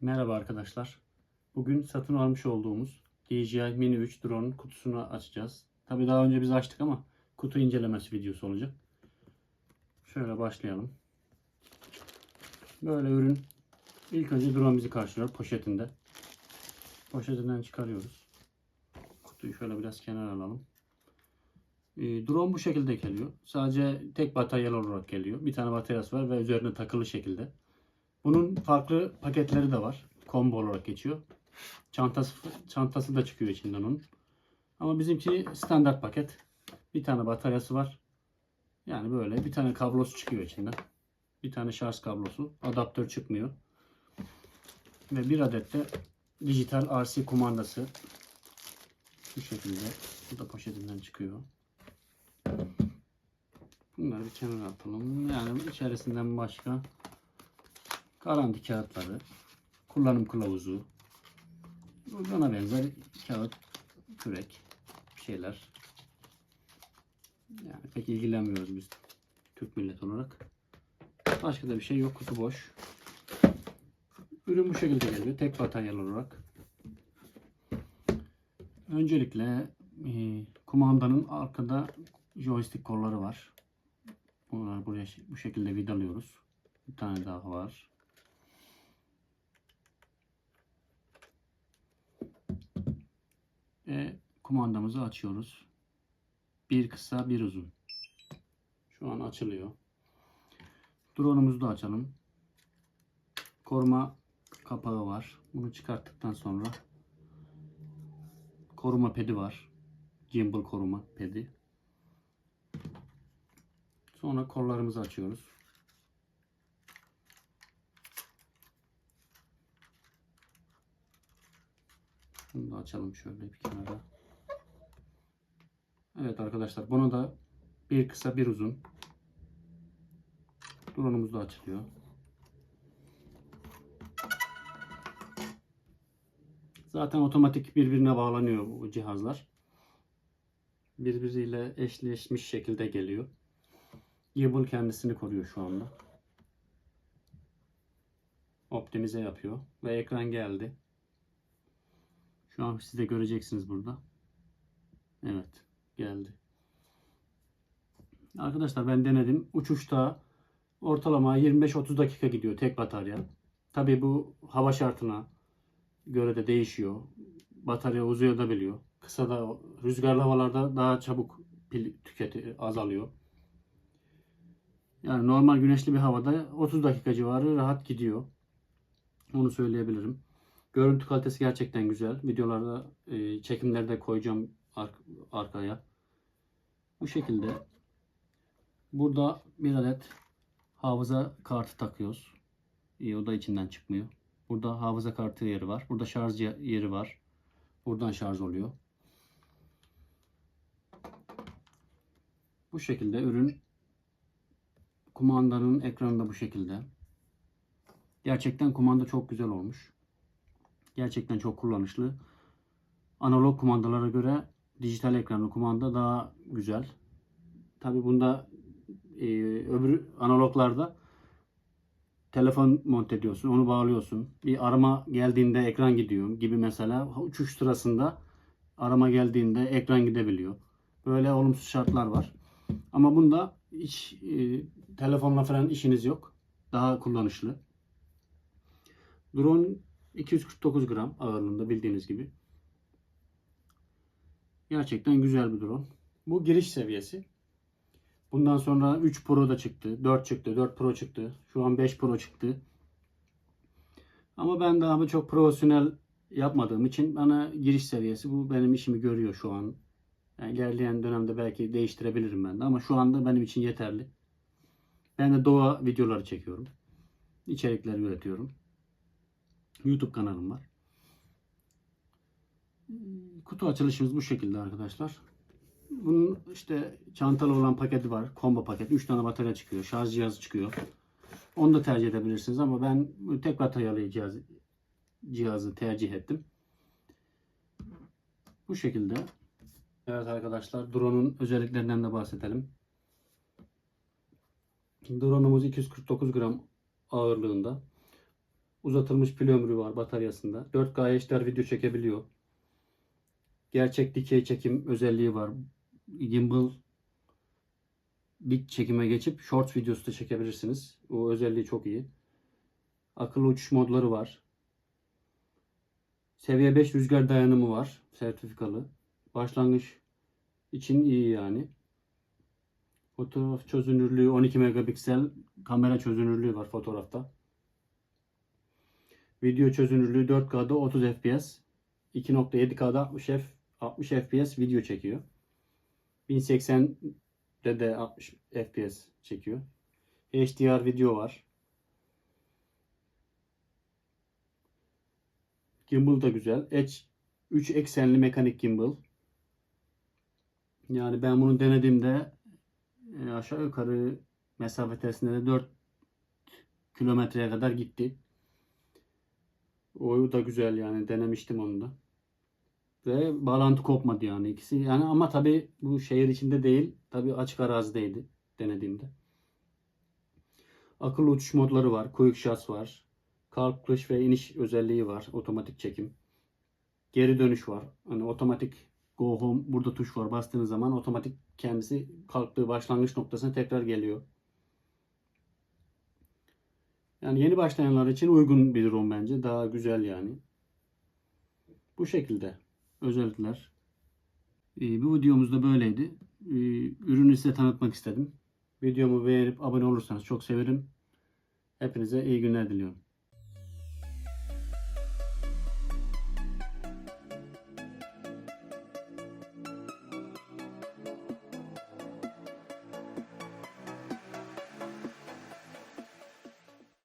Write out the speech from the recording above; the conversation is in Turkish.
Merhaba arkadaşlar. Bugün satın almış olduğumuz DJI Mini 3 drone kutusunu açacağız. Tabi daha önce biz açtık ama kutu incelemesi videosu olacak. Şöyle başlayalım. Böyle ürün ilk önce drone bizi karşılıyor poşetinde. Poşetinden çıkarıyoruz. Kutuyu şöyle biraz kenara alalım. Ee, drone bu şekilde geliyor. Sadece tek bataryalı olarak geliyor. Bir tane bataryası var ve üzerine takılı şekilde. Bunun farklı paketleri de var. Combo olarak geçiyor. Çantası çantası da çıkıyor içinden onun. Ama bizimki standart paket. Bir tane bataryası var. Yani böyle bir tane kablosu çıkıyor içinden. Bir tane şarj kablosu. Adaptör çıkmıyor. Ve bir adet de dijital RC kumandası. Bu şekilde. Bu da poşetinden çıkıyor. Bunları bir kenara atalım. Yani içerisinden başka garanti kağıtları, kullanım kılavuzu, buna benzer kağıt, kürek, şeyler. Yani pek ilgilenmiyoruz biz Türk millet olarak. Başka da bir şey yok. Kutu boş. Ürün bu şekilde geliyor. Tek bataryalı olarak. Öncelikle e, kumandanın arkada joystick kolları var. Bunları buraya bu şekilde vidalıyoruz. Bir tane daha var. Ve kumandamızı açıyoruz. Bir kısa bir uzun. Şu an açılıyor. Drone'umuzu da açalım. Koruma kapağı var. Bunu çıkarttıktan sonra koruma pedi var. Gimbal koruma pedi. Sonra kollarımızı açıyoruz. Bunu da açalım şöyle bir kenara. Evet arkadaşlar buna da bir kısa bir uzun. Drone'umuz da açılıyor. Zaten otomatik birbirine bağlanıyor bu cihazlar. Birbiriyle eşleşmiş şekilde geliyor. Gimbal kendisini koruyor şu anda. Optimize yapıyor. Ve ekran geldi. Şu an siz de göreceksiniz burada. Evet. Geldi. Arkadaşlar ben denedim. Uçuşta ortalama 25-30 dakika gidiyor tek batarya. Tabi bu hava şartına göre de değişiyor. Batarya uzuyor da biliyor. Kısa da rüzgarlı havalarda daha çabuk pil tüketi azalıyor. Yani normal güneşli bir havada 30 dakika civarı rahat gidiyor. Onu söyleyebilirim. Görüntü kalitesi gerçekten güzel. Videolarda, e, çekimlerde koyacağım ar- arkaya. Bu şekilde. Burada bir adet hafıza kartı takıyoruz. E, o da içinden çıkmıyor. Burada hafıza kartı yeri var. Burada şarj yeri var. Buradan şarj oluyor. Bu şekilde ürün kumandanın ekranı da bu şekilde. Gerçekten kumanda çok güzel olmuş. Gerçekten çok kullanışlı. Analog kumandalara göre dijital ekranlı kumanda daha güzel. Tabi bunda e, öbür analoglarda telefon monte ediyorsun, onu bağlıyorsun. Bir arama geldiğinde ekran gidiyor gibi mesela uçuş sırasında arama geldiğinde ekran gidebiliyor. Böyle olumsuz şartlar var. Ama bunda hiç e, telefonla falan işiniz yok. Daha kullanışlı. Drone 249 gram ağırlığında bildiğiniz gibi. Gerçekten güzel bir drone. Bu giriş seviyesi. Bundan sonra 3 Pro da çıktı. 4 çıktı. 4 Pro çıktı. Şu an 5 Pro çıktı. Ama ben daha çok profesyonel yapmadığım için bana giriş seviyesi bu benim işimi görüyor şu an. Yani ilerleyen dönemde belki değiştirebilirim ben de ama şu anda benim için yeterli. Ben de doğa videoları çekiyorum. İçerikler üretiyorum. YouTube kanalım var. Kutu açılışımız bu şekilde arkadaşlar. Bunun işte çantalı olan paketi var. Combo paket. 3 tane batarya çıkıyor. Şarj cihazı çıkıyor. Onu da tercih edebilirsiniz ama ben tek bataryalı cihaz, cihazı tercih ettim. Bu şekilde. Evet arkadaşlar drone'un özelliklerinden de bahsedelim. Drone'umuz 249 gram ağırlığında. Uzatılmış pil ömrü var bataryasında. 4K HDR video çekebiliyor. Gerçek dikey çekim özelliği var. Gimbal dik çekime geçip short videosu da çekebilirsiniz. O özelliği çok iyi. Akıllı uçuş modları var. Seviye 5 rüzgar dayanımı var. Sertifikalı. Başlangıç için iyi yani. Fotoğraf çözünürlüğü 12 megapiksel kamera çözünürlüğü var fotoğrafta. Video çözünürlüğü 4K'da 30 FPS. 2.7K'da 60 F 60 FPS video çekiyor. 1080'de de 60 FPS çekiyor. HDR video var. Gimbal da güzel. Edge 3 eksenli mekanik gimbal. Yani ben bunu denediğimde e, aşağı yukarı mesafe testinde de 4 kilometreye kadar gitti. O da güzel yani denemiştim onu da. Ve bağlantı kopmadı yani ikisi. Yani ama tabi bu şehir içinde değil. Tabi açık arazideydi denediğimde. Akıllı uçuş modları var. Quick Shots var. Kalkış ve iniş özelliği var. Otomatik çekim. Geri dönüş var. Hani otomatik go home burada tuş var. Bastığınız zaman otomatik kendisi kalktığı başlangıç noktasına tekrar geliyor. Yani yeni başlayanlar için uygun bir drone bence. Daha güzel yani. Bu şekilde özellikler. Ee, bu videomuz da böyleydi. Ee, ürünü size tanıtmak istedim. Videomu beğenip abone olursanız çok sevinirim. Hepinize iyi günler diliyorum.